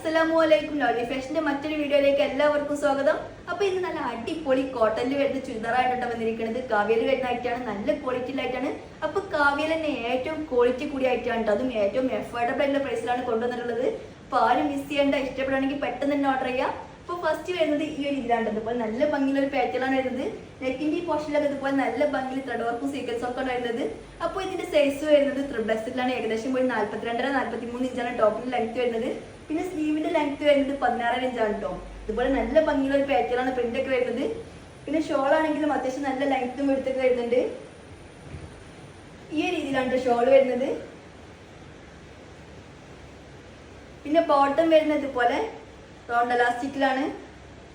അസ്സലാമു അലൈക്കും ലവ്ലി ഫാഷന്റെ മറ്റൊരു വീഡിയോയിലേക്ക് എല്ലാവർക്കും സ്വാഗതം. അപ്പൊ ഇന്ന് നല്ല അടിപൊളി കോട്ടണിൽ വരുന്ന ചുരിദാറായിട്ടാണ് വന്നിരിക്കുന്നത്. കാവ്യയിൽ വരുന്ന ആയിട്ടാണ് നല്ല ക്വാളിറ്റിയിലായിട്ടാണ് അപ്പൊ കാവ്യയിൽ തന്നെ ഏറ്റവും ക്വാളിറ്റി കൂടി ആയിട്ടാണ് ട്ടോ. അതും ഏറ്റവും എഫോർഡബിൾ ആയിട്ടുള്ള പ്രൈസിലാണ് കൊണ്ടുവന്നിട്ടുള്ളത്. അപ്പൊ ആരും മിസ് ചെയ്യേണ്ട ഇഷ്ടപ്പെടുകയാണെങ്കിൽ പെട്ടെന്ന് തന്നെ ഓർഡർ ചെയ്യാം. അപ്പൊ ഫസ്റ്റ് വരുന്നത് ഈ ഒരു ഇതിലാണ് ഇതുപോലെ നല്ല ഭംഗിയുള്ള ഒരു പാറ്റേണാണ് വരുന്നത്. നെക്കിന്റെ ഈ പോർഷനിലൊക്കെ ഇതുപോലെ നല്ല ഭംഗിയിൽ ത്രെഡ് വർക്കും സീക്വൻസ് ഒക്കെ വരുന്നത്. അപ്പോൾ ഇതിന്റെ സൈസ് വരുന്നത് ത്രിബ്ലസ്റ്റിലാണ് ഏകദേശം പോയി നാല്പത്തിരണ്ടര നാല്പത്തി മൂന്ന് ഇഞ്ചാണ് ടോപ്പിൽ ലെങ്ത് വരുന്നത്. പിന്നെ സ്ലീവിന്റെ ലെങ്ത് വരുന്നത് പതിനാറര ഇഞ്ചാണ് കേട്ടോ ഇതുപോലെ നല്ല ഭംഗിയുള്ള ഒരു പാറ്റേൺ ആണ് പ്രിന്റ് ഒക്കെ വരുന്നത്. പിന്നെ ഷോൾ ആണെങ്കിലും അത്യാവശ്യം നല്ല ലെങ്ത്തും എടുത്തൊക്കെ വരുന്നുണ്ട്. ഈ രീതിയിലാണ് ഷോൾ വരുന്നത്. പിന്നെ ബോട്ടം വരുന്നത് ഇതുപോലെ റൗണ്ട് എലാസ്റ്റിക്കിലാണ്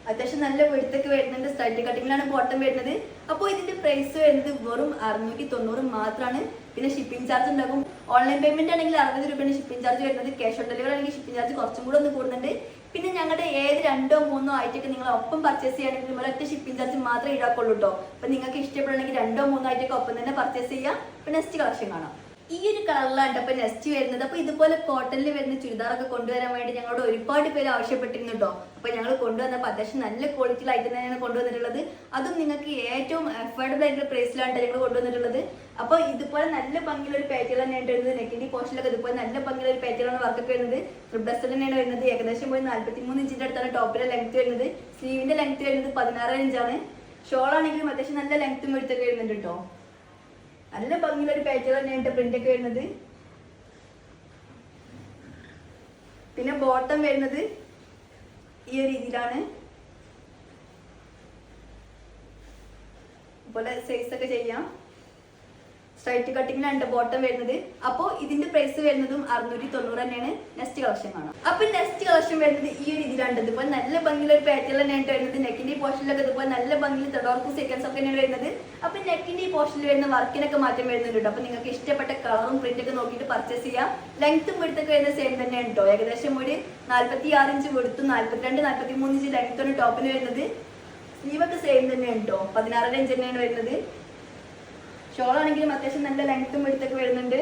അത്യാവശ്യം നല്ല വെടുത്തൊക്കെ വരുന്നുണ്ട്. സ്റ്റഡ് കട്ടിങ്ങിലാണ് ബോട്ടം വരുന്നത്. അപ്പോൾ ഇതിന്റെ പ്രൈസ് വരുന്നത് വെറും അറുന്നൂറ്റി തൊണ്ണൂറ് മാത്രമാണ് പിന്നെ ഷിപ്പിംഗ് ചാർജ് ഉണ്ടാകും. ഓൺലൈൻ പേയ്മെന്റ് ആണെങ്കിൽ അറുപത് രൂപയാണ് ഷിപ്പിംഗ് ചാർജ് വരുന്നത്. ക്യാഷ് ഓൺ ഡെലിവറി ആണെങ്കിൽ ഷിപ്പിംഗ് ചാർജ് കുറച്ചും കൂടെ ഒന്ന് കൂടുന്നുണ്ട്. പിന്നെ ഞങ്ങളുടെ ഏത് രണ്ടോ മൂന്നോ ആയിട്ടൊക്കെ നിങ്ങൾ ഒപ്പം പർച്ചേസ് ചെയ്യുകയാണെങ്കിൽ നിങ്ങൾ ഒറ്റ ഷിപ്പിംഗ് ചാർജ് മാത്രമേ ഈടാക്കുള്ളൂ കേട്ടോ അപ്പൊ നിങ്ങൾക്ക് ഇഷ്ടപ്പെടണമെങ്കിൽ രണ്ടോ മൂന്നോ ആയിട്ടൊക്കെ ഒപ്പം തന്നെ പർച്ചേസ് ചെയ്യാം അപ്പൊ നെക്സ്റ്റ് കളക്ഷൻ കാണാം. ഈ ഒരു കളറിലാണ് അപ്പൊ നെക്സ്റ്റ് വരുന്നത്. അപ്പൊ ഇതുപോലെ കോട്ടണിൽ വരുന്ന ചുരിദാറൊക്കെ കൊണ്ടുവരാൻ വേണ്ടി ഞങ്ങളോട് ഒരുപാട് പേര് ആവശ്യപ്പെട്ടിരുന്നു കേട്ടോ. അപ്പൊ ഞങ്ങൾ കൊണ്ടുവന്നപ്പോൾ അത്യാവശ്യം നല്ല ക്വാളിറ്റിയിൽ ആയിട്ട് തന്നെയാണ് കൊണ്ടുവന്നിട്ടുള്ളത്. അതും നിങ്ങൾക്ക് ഏറ്റവും അഫോർഡബിൾ ആയിട്ടുള്ള പ്രൈസിലാണ് ഞങ്ങൾ കൊണ്ടുവന്നിട്ടുള്ളത്. അപ്പോൾ ഇതുപോലെ നല്ല ഭംഗിയുള്ള ഒരു പാറ്റേൺ തന്നെയാണ് വരുന്നത്. നെക്കിന്റെ പോർഷനിലൊക്കെ ഇതുപോലെ നല്ല ഭംഗിയുള്ള ഒരു പാറ്റേണാണ് വർക്കൊക്കെ വരുന്നത്. ഡ്രസ്സ് തന്നെയാണ് വരുന്നത്. ഏകദേശം പോയി നാല്പത്തി മൂന്ന് ഇഞ്ചിന്റെ അടുത്താണ് ടോപ്പിലെ ലെങ്ത് വരുന്നത്. സ്ലീവിന്റെ ലെങ്ത് വരുന്നത് പതിനാറ് ഇഞ്ചാണ് ഷോൾ ആണെങ്കിലും അത്യാവശ്യം നല്ല ലെങ്ത്തും എടുത്തൊക്കെ വരുന്നുണ്ട് കേട്ടോ. നല്ല ഒരു പാറ്റേൺ തന്നെയാണ് പ്രിന്റ് ഒക്കെ വരുന്നത്. പിന്നെ ബോട്ടം വരുന്നത് ഈ ഒരു രീതിയിലാണ്. പോലെ സൈസ് ഒക്കെ ചെയ്യാം. സ്ട്രൈറ്റ് കട്ടിങ്ങിലാണ് ബോട്ടം വരുന്നത്. അപ്പോൾ ഇതിന്റെ പ്രൈസ് വരുന്നതും അറുന്നൂറ്റി തൊണ്ണൂറ് തന്നെയാണ് നെക്സ്റ്റ് കളക്ഷൻ കാണാം അപ്പൊ നെക്സ്റ്റ് കളക്ഷൻ വരുന്നത് ഈ ഒരു ഇതിലാണ് ഇതുപോലെ നല്ല ഭംഗിയുള്ള ഒരു പാറ്റേൺ തന്നെയാണ് വരുന്നത്. നെക്കിന്റെ ഈ പോർഷനിലൊക്കെ ഇതുപോലെ നല്ല ഭംഗിയിൽ തൊടോർക്കും സെക്കൻഡ്സ് ഒക്കെ തന്നെയാണ് വരുന്നത്. അപ്പൊ നെക്കിന്റെ ഈ പോർഷനിൽ വരുന്ന വർക്കിനൊക്കെ മാറ്റം വരുന്നുണ്ട്. അപ്പൊ നിങ്ങൾക്ക് ഇഷ്ടപ്പെട്ട കളറും പ്രിന്റ് ഒക്കെ നോക്കിയിട്ട് പർച്ചേസ് ചെയ്യാം. ലെങ്ത്തും വെടുത്തൊക്കെ വരുന്ന സെയിം തന്നെയാണ് കേട്ടോ. ഏകദേശം ഒരു നാല്പത്തി ആറ് ഇഞ്ച് വെടുത്തും നാല്പത്തിരണ്ട് നാല്പത്തി മൂന്ന് ഇഞ്ച് ലെങ്ത്താണ് ടോപ്പിന് വരുന്നത്. സ്ലീവൊക്കെ സെയിം തന്നെയാണ് കേട്ടോ. പതിനാറര ഇഞ്ച് തന്നെയാണ് വരുന്നത്. ഷോൾ ആണെങ്കിലും അത്യാവശ്യം നല്ല ലെങ്ത്തും എടുത്തൊക്കെ വരുന്നുണ്ട്.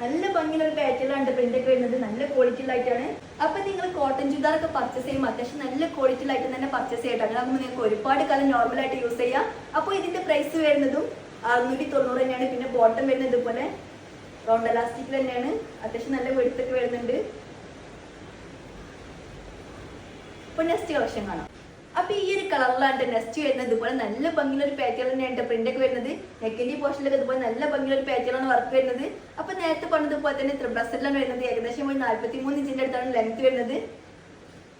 നല്ല ഭംഗിയുള്ള ഒരു പാറ്റേണിലാണ് പ്രിന്റ് ഒക്കെ വരുന്നത്. നല്ല ക്വാളിറ്റിയിലായിട്ടാണ് അപ്പൊ നിങ്ങൾ കോട്ടൺ ചുരിദാറൊക്കെ പർച്ചേസ് ചെയ്യുമ്പോൾ അത്യാവശ്യം നല്ല ക്വാളിറ്റിയിലായിട്ട് തന്നെ പർച്ചേസ് ചെയ്യട്ടെ. അതാകുമ്പോൾ നിങ്ങൾക്ക് ഒരുപാട് കാലം നോർമൽ ആയിട്ട് യൂസ് ചെയ്യാം. അപ്പോൾ ഇതിന്റെ പ്രൈസ് വരുന്നതും അറുന്നൂറ്റി തൊണ്ണൂറ് തന്നെയാണ്. പിന്നെ ബോട്ടം വരുന്നത് ഇതുപോലെ റൗണ്ട് എലാസ്റ്റിക് തന്നെയാണ്. അത്യാവശ്യം നല്ല വെടുത്തൊക്കെ വരുന്നുണ്ട്. ഇപ്പൊ നെക്സ്റ്റ് കളക്ഷൻ കാണാം. അപ്പൊ ഈ ഒരു കളറിലാണ് നെക്സ്റ്റ് വരുന്നത്. ഇതുപോലെ നല്ല ഭംഗിയുള്ള ഒരു പാറ്റേൺ തന്നെയാണ് പ്രിന്റ് ഒക്കെ വരുന്നത്. നെക്കിന്റെ പോർഷനിലൊക്കെ ഇതുപോലെ നല്ല ഭംഗിയുള്ള ഒരു പാറ്റേൺ ആണ് വർക്ക് വരുന്നത്. അപ്പൊ നേരത്തെ പറഞ്ഞതുപോലെ തന്നെ ത്രിബ്ലസിലാണ് വരുന്നത്. ഏകദേശം ഒരു നാല്പത്തി മൂന്ന് ഇഞ്ചിന്റെ അടുത്താണ് ലെങ്ത് വരുന്നത്.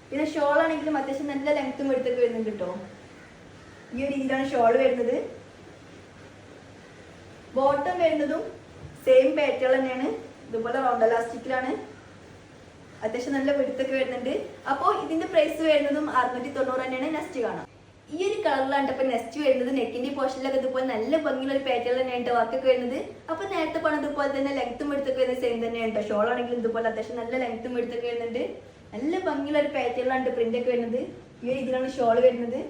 പിന്നെ ഷോൾ ആണെങ്കിലും അത്യാവശ്യം നല്ല ലെങ്ത്തും എടുത്തൊക്കെ വരുന്നുണ്ട് കേട്ടോ ഈ ഒരു രീതിയിലാണ് ഷോൾ വരുന്നത്. ബോട്ടം വരുന്നതും സെയിം പാറ്റേൺ തന്നെയാണ്. ഇതുപോലെ റൗണ്ട് എലാസ്റ്റിക്കിലാണ് അത്യാവശ്യം നല്ല വെടുത്തൊക്കെ വരുന്നുണ്ട്. അപ്പോൾ ഇതിന്റെ പ്രൈസ് വരുന്നതും അറുന്നൂറ്റി തൊണ്ണൂറ് തന്നെയാണ് നെക്സ്റ്റ് കാണാം. ഈ ഒരു കളറിലാണ് ഇപ്പൊ നെക്സ്റ്റ് വരുന്നത്. നെക്കിന്റെ പോർഷനിലൊക്കെ ഇതുപോലെ നല്ല ഭംഗിയുള്ള ഒരു പാറ്റേൺ തന്നെയാണ് വർക്കൊക്കെ വരുന്നത്. അപ്പൊ നേരത്തെ പറഞ്ഞത് ഇതുപോലെ തന്നെ ലെങ്ത്തും എടുത്തൊക്കെ വരുന്നത് സെയിം തന്നെയാണ് ഷോൾ ആണെങ്കിലും ഇതുപോലെ അത്യാവശ്യം നല്ല ലെങ്ത്തും എടുത്തൊക്കെ വരുന്നുണ്ട്. നല്ല ഭംഗിയുള്ള ഒരു പാറ്റേണിലാണ് പ്രിന്റ് ഒക്കെ വരുന്നത്. ഈ ഒരു ഇതിലാണ് ഷോൾ വരുന്നത്.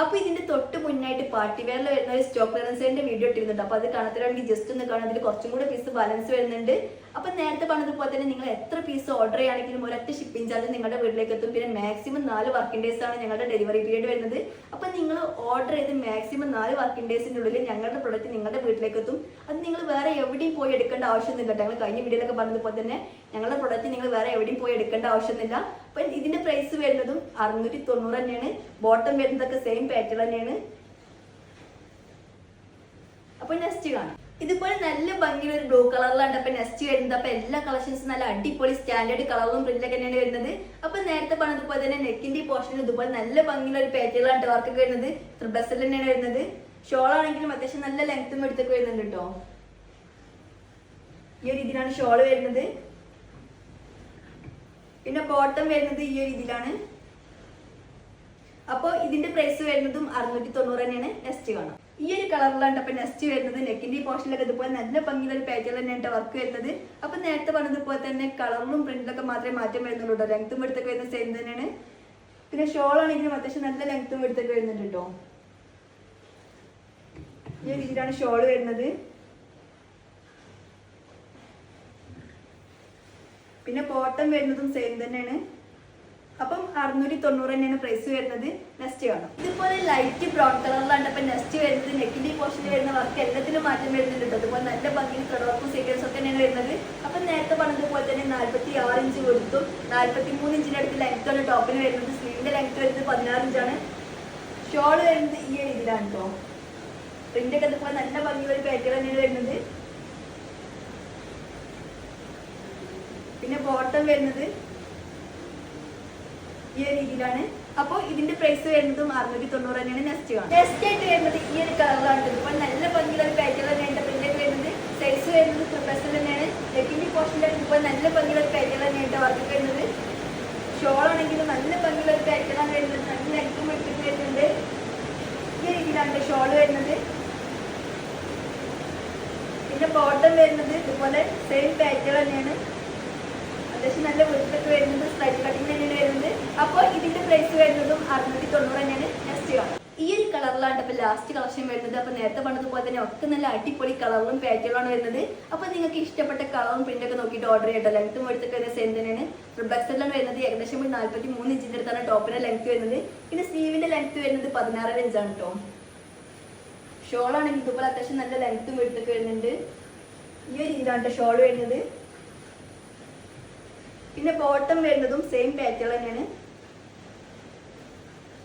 അപ്പൊ ഇതിന്റെ തൊട്ട് മുന്നായിട്ട് പാർട്ടി വെയറിൽ വരുന്ന ഒരു സ്റ്റോക്ക് ക്ലിയറൻസിന്റെ വീഡിയോ ഇട്ടിരുന്നുണ്ട്. അപ്പൊ അത് കാണത്തിലാണെങ്കിൽ ജസ്റ്റ് ഒന്ന് കാണാൻ കുറച്ചും കൂടെ പീസ് ബാലൻസ് വരുന്നുണ്ട്. അപ്പൊ നേരത്തെ പറഞ്ഞതുപോലെ തന്നെ നിങ്ങൾ എത്ര പീസ് ഓർഡർ ചെയ്യുകയാണെങ്കിലും ഒരൊറ്റ ഷിപ്പിംഗ് ചാർജ് നിങ്ങളുടെ വീട്ടിലേക്ക് എത്തും പിന്നെ മാക്സിമം നാല് വർക്കിംഗ് ഡേയ്സ് ആണ് ഞങ്ങളുടെ ഡെലിവറി പീരീഡ് വരുന്നത്. അപ്പൊ നിങ്ങൾ ഓർഡർ ചെയ്ത് മാക്സിമം നാല് വർക്കിംഗ് ഡേയ്സിന്റെ ഉള്ളിൽ ഞങ്ങളുടെ പ്രൊഡക്റ്റ് നിങ്ങളുടെ വീട്ടിലേക്ക് എത്തും അത് നിങ്ങൾ വേറെ എവിടെയും പോയി എടുക്കേണ്ട ആവശ്യമൊന്നുമില്ല. ഞങ്ങൾ കഴിഞ്ഞ വീഡിയോയിലൊക്കെ പറഞ്ഞതുപോലെ തന്നെ ഞങ്ങളുടെ പ്രൊഡക്റ്റ് നിങ്ങൾ വേറെ എവിടെയും പോയി എടുക്കേണ്ട ആവശ്യമൊന്നുമില്ല. അപ്പൊ ഇതിന്റെ പ്രൈസ് വരുന്നതും അറുന്നൂറ്റി തൊണ്ണൂറ് തന്നെയാണ്. ബോട്ടം വരുന്നതൊക്കെ സെയിം പാറ്റേൺ തന്നെയാണ്. അപ്പൊ നെക്സ്റ്റ് കാണാം. ഇതുപോലെ നല്ല ഭംഗിയുള്ള ഒരു ബ്ലൂ കളറിലാണ് അപ്പൊ നെക്സ്റ്റ് വരുന്നത്. അപ്പൊ എല്ലാ കളക്ഷൻസും നല്ല അടിപൊളി സ്റ്റാൻഡേർഡ് കളറും പ്രിന്റൊക്കെ തന്നെയാണ് വരുന്നത്. അപ്പൊ നേരത്തെ പറഞ്ഞതുപോലെ തന്നെ നെക്കിന്റെ പോർഷനിൽ ഇതുപോലെ നല്ല ഭംഗിയുള്ള ഒരു പാറ്റേണിലാണ് വർക്കൊക്കെ വരുന്നത്. ത്രിബ്ലസിൽ തന്നെയാണ് വരുന്നത്. ഷോൾ ആണെങ്കിലും അത്യാവശ്യം നല്ല ലെങ്ത്തും എടുത്തൊക്കെ വരുന്നുണ്ട് കേട്ടോ ഈ ഒരു രീതിയിലാണ് ഷോൾ വരുന്നത്. പിന്നെ ബോട്ടം വരുന്നത് ഈ ഒരു രീതിയിലാണ് അപ്പോൾ ഇതിന്റെ പ്രൈസ് വരുന്നതും അറുന്നൂറ്റി തൊണ്ണൂറ് തന്നെയാണ് നെക്സ്റ്റ് കാണാം ഈ ഒരു കളറിലാണ് അപ്പൊ നെക്സ്റ്റ് വരുന്നത്. നെക്കിന്റെ ഈ പോർഷനിലൊക്കെ ഇതുപോലെ നല്ല ഭംഗിയുള്ള ഒരു പാറ്റേൺ തന്നെയാണ് വർക്ക് വരുന്നത്. അപ്പൊ നേരത്തെ പറഞ്ഞതുപോലെ തന്നെ കളറിലും പ്രിന്റിലൊക്കെ മാത്രമേ മാറ്റം വരുന്നുള്ളൂ കേട്ടോ ലെങ്ത്തും എടുത്തൊക്കെ വരുന്ന സെയിം തന്നെയാണ്. പിന്നെ ഷോൾ ആണെങ്കിലും അത്യാവശ്യം നല്ല ലെങ്ത്തും എടുത്തൊക്കെ വരുന്നുണ്ട് കേട്ടോ ഈ രീതിയിലാണ് ഷോൾ വരുന്നത്. പിന്നെ ബോട്ടം വരുന്നതും സെയിം തന്നെയാണ്. അപ്പം അറുന്നൂറ്റി തൊണ്ണൂറ് തന്നെയാണ് പ്രൈസ് വരുന്നത്. നെസ്റ്റ് കാണാം. ഇതുപോലെ ലൈറ്റ് ബ്രൗൺ കളറിലാണ് അപ്പം നെസ്റ്റ് വരുന്നത്. നെക്കിന്റെ പോർഷനിൽ വരുന്ന വർക്ക് എല്ലാത്തിനും മാറ്റം വരുന്നുണ്ട്. അതുപോലെ നല്ല ഭംഗിയിൽ കളർഫുൾ സീക്വൻസ് ഒക്കെ തന്നെയാണ് വരുന്നത്. അപ്പം നേരത്തെ പറഞ്ഞതുപോലെ തന്നെ നാല്പത്തി ആറ് ഇഞ്ച് കൊടുത്തും നാല്പത്തി മൂന്ന് ഇഞ്ചിന്റെ അടുത്ത് ലെങ്ത് ആണ് ടോപ്പിന് വരുന്നത്. സ്ലീവിന്റെ ലെങ്ത് വരുന്നത് പതിനാറ് ഇഞ്ചാണ് ഷോൾ വരുന്നത് ഈ ഒരു ഇതിലാണ് കേട്ടോ പ്രിന്റ് ഒക്കെ അതുപോലെ നല്ല ഭംഗിയുള്ള ഒരു പാറ്റേൺ തന്നെയാണ് വരുന്നത്. പിന്നെ ബോട്ടം വരുന്നത് ഈ ഒരു രീതിയിലാണ്. അപ്പോൾ ഇതിന്റെ പ്രൈസ് വരുന്നതും അറുന്നൂറ്റി തൊണ്ണൂറ് തന്നെയാണ് നെക്സ്റ്റ് കാണും നെക്സ്റ്റ് ആയിട്ട് വരുന്നത് ഈ ഒരു കളറാണ് ഇപ്പോൾ നല്ല ഭംഗിയുള്ള ഒരു പാറ്റേൺ തന്നെയാണ് പ്രിന്റ് ഒക്കെ വരുന്നത്. സൈസ് വരുന്നത് പ്ലസ് തന്നെയാണ്. ലെക്കിന്റെ പോർഷനിൽ ഇപ്പോൾ നല്ല ഭംഗിയുള്ള ഒരു പാറ്റേൺ തന്നെയാണ് വർക്ക് വരുന്നത്. ഷോൾ നല്ല ഭംഗിയുള്ള ഒരു പാറ്റേൺ ആണ് വരുന്നത്. നല്ല ലെങ്ത്തും എടുത്തിട്ട് വരുന്നുണ്ട്. ഈ രീതിയിലാണ് ഷോൾ വരുന്നത്. പിന്നെ ബോട്ടം വരുന്നത് ഇതുപോലെ സെയിം പാറ്റേൺ തന്നെയാണ്. അത്യാവശ്യം നല്ല വൃത്തൊക്കെ വരുന്നത് സ്ലൈഡ് കട്ടിങ് തന്നെയാണ് വരുന്നത് അപ്പോൾ ഇതിന്റെ പ്രൈസ് വരുന്നതും അറുന്നൂറ്റി തൊണ്ണൂറ് തന്നെയാണ് നെക്സ്റ്റ് കളർ ഈ ഒരു കളറിലാണ് അപ്പോൾ ലാസ്റ്റ് കളക്ഷൻ വരുന്നത്. അപ്പോൾ നേരത്തെ പണ്ടതുപോലെ തന്നെ ഒക്കെ നല്ല അടിപൊളി കളറും പാറ്റുകളാണ് വരുന്നത്. അപ്പോൾ നിങ്ങൾക്ക് ഇഷ്ടപ്പെട്ട കളറും പ്രിന്റ് ഒക്കെ നോക്കിയിട്ട് ഓർഡർ ചെയ്യട്ടോ ലെങ്ത്തും എടുത്തൊക്കെ വരുന്ന സെയിം തന്നെയാണ്. റിബ്ലക്സെല്ലാം വരുന്നത്. ഏകദേശം ഒരു നാല്പത്തി മൂന്ന് ഇഞ്ചിന്റെ അടുത്താണ് ടോപ്പിന്റെ ലെങ്ത് വരുന്നത്. പിന്നെ സ്ലീവിന്റെ ലെങ്ത് വരുന്നത് പതിനാറര ഇഞ്ചാണ് കേട്ടോ ഷോൾ ആണെങ്കിൽ ഇതുപോലെ അത്യാവശ്യം നല്ല ലെങ്ത്തും എടുത്തൊക്കെ വരുന്നുണ്ട്. ഈ ഒരു രീതിയിലാണ് ഷോൾ വരുന്നത്. പിന്നെ ബോട്ടം വരുന്നതും സെയിം പാറ്റേൺ തന്നെയാണ്.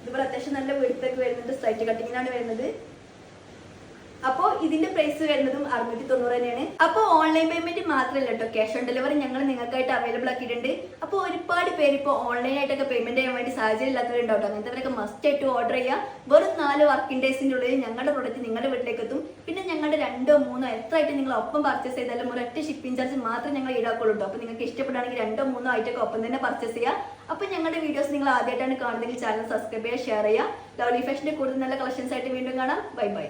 ഇതുപോലെ അത്യാവശ്യം നല്ല വെടുത്തൊക്കെ വരുന്നുണ്ട് സൈറ്റ് കട്ടിങ്ങിനാണ് വരുന്നത്. അപ്പോൾ ഇതിന്റെ പ്രൈസ് വരുന്നതും അറുന്നൂറ്റി തൊണ്ണൂറ് തന്നെയാണ്. അപ്പോൾ ഓൺലൈൻ പേയ്മെന്റ് മാത്രമല്ല കേട്ടോ ക്യാഷ് ഓൺ ഡെലിവറി ഞങ്ങൾ നിങ്ങൾക്കായിട്ട് അവൈലബിൾ ആക്കിയിട്ടുണ്ട്. അപ്പോൾ ഒരുപാട് പേര് ഇപ്പോൾ ഓൺലൈൻ ആയിട്ടൊക്കെ പേയ്മെന്റ് ചെയ്യാൻ വേണ്ടി സാഹചര്യം ഇല്ലാത്തവരുണ്ടാവും അങ്ങനത്തെവരൊക്കെ മസ്റ്റ് ആയിട്ട് ഓർഡർ ചെയ്യുക വെറും നാല് വർക്കിംഗ് ഡേയ്സിന്റെ ഉള്ളിൽ ഞങ്ങളുടെ പ്രൊഡക്റ്റ് നിങ്ങളുടെ വീട്ടിലേക്ക് എത്തും. പിന്നെ ഞങ്ങളുടെ രണ്ടോ മൂന്നോ എത്ര ആയിട്ട് നിങ്ങൾ ഒപ്പം പർച്ചേസ് ചെയ്താലും ഒരൊറ്റ ഷിപ്പിംഗ് ചാർജ് മാത്രം ഞങ്ങൾ ഈടാക്കുള്ളൂ അപ്പോൾ നിങ്ങൾക്ക് ഇഷ്ടപ്പെടുകയാണെങ്കിൽ രണ്ടോ മൂന്നോ ആയിട്ടൊക്കെ ഒപ്പം തന്നെ പർച്ചേസ് ചെയ്യുക അപ്പോൾ ഞങ്ങളുടെ വീഡിയോസ് നിങ്ങൾ ആദ്യമായിട്ടാണ് കാണുന്നതെങ്കിൽ ചാനൽ സബ്സ്ക്രൈബ് ചെയ്യുക ഷെയർ ചെയ്യുക. ലവ്ലി ഫാഷന്റെ കൂടുതൽ നല്ല കളക്ഷൻസ് ആയിട്ട് വീണ്ടും കാണാം. Bye bye